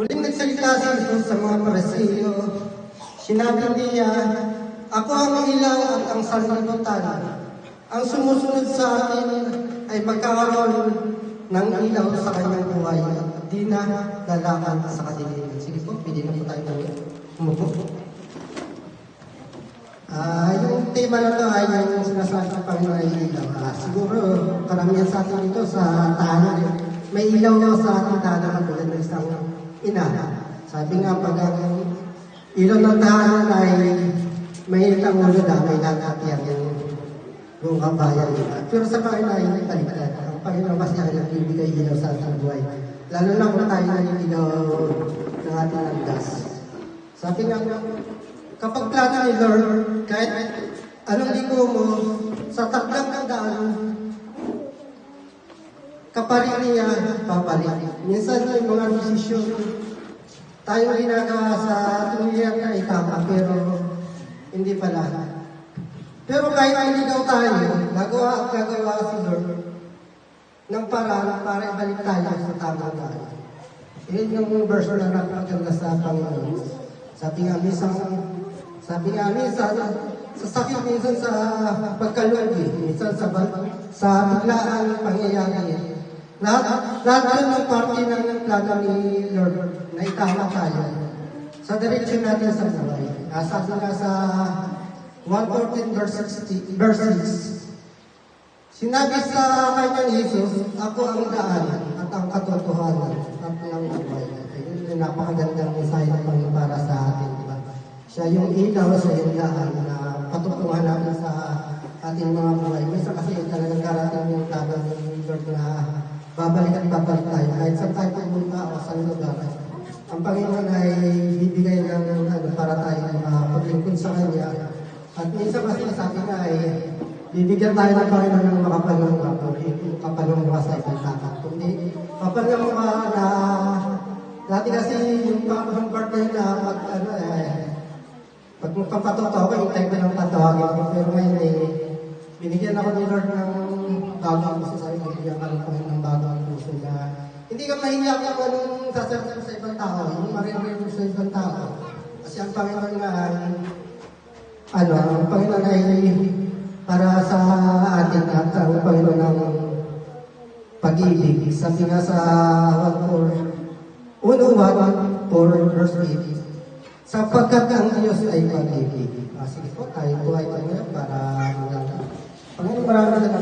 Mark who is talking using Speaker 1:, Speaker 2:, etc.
Speaker 1: Muling nagsalita si Jesus sa mga parasiyo. Sinabi niya, Ako ang ilaw at ang sanlibutan. Ang sumusunod sa akin ay magkakaroon ng ilaw sa kanyang buhay at di na lalakan sa kadiliman. Sige po, pwede na po tayo po. Umupo. Ah, yung tema na to ay yung sinasabi ng Panginoon ay ilaw. Ah, siguro, karamihan sa atin dito sa tahanan, may ilaw sa ating tahanan katulad ng isang ina. Sabi nga, pag ang ilaw ng tahanan ay may ilang ulo na, may lahat yan yung buong kabayan. Pero sa Panginoon ay may baliktad. Ang Panginoon kasi ay nagbibigay ilaw sa ating buhay. Lalo na kung tayo naninilaw ng ating landas. Sabi nga, kapag plano ni Lord, kahit anong ligo mo, sa takdang ng daan, kapalit niya, papalik. Minsan may mga desisyon, tayo ginagawa sa tumilihan na itama, pero hindi pala. Pero kahit naligaw tayo, gagawa at gagawa si Lord ng paraan para ibalik tayo sa tamang daan. Yun yung verse na napakaganda sa Panginoon. Sabi nga minsan, sabi nga minsan, sa sakit minsan sa pagkalugi, minsan sa, sa biglaan pangyayari. Lahat, lahat yun ng parte ng plano ni Lord na itama tayo sa direksyon natin sa buhay. Uh, sabi nga sa 114 verse 60, verse 6, Sinabi sa kanyang Jesus, ako ang daan at ang katotohanan at ang buhay. Ayun yung napakagandang mensahe ng Panginoon para sa atin, di ba? Siya yung ilaw, siya yung daan na patutungan natin sa ating mga buhay. Minsan kasi talagang karating babalik at babalik tayo. Kahit saan tayo pumunta o sa lugar. Ang Panginoon ay bibigay ng ano, para tayo mapaglingkod sa Kanya. At minsan kasi sabi nga ay bibigyan tayo ng Panginoon ng makapal ng mukha, hindi kapal ng mukha sa ibang takat. Kundi kapal ng mukha na dati kasi yung yung partner na pag ano eh, pag magpapatotoo ko, hintay ko ng tatawagin ko. Pero ngayon eh, binigyan ako ni Lord ng bagong puso sa. Bigyan ka ng Panginoon hindi ka mahiya kung anong sasabihin sa ibang tao. Yung maririnig mo sa ibang tao. Kasi ang Panginoon ay ano, ang Panginoon ay para sa atin at ang Panginoon ng pag-ibig. Sabi nga sa 1.4, 1.1, verse 8, sapagkat ang Diyos ay pag-ibig. Ah, sige po, tayo buhay tayo para Panginoon, maraming.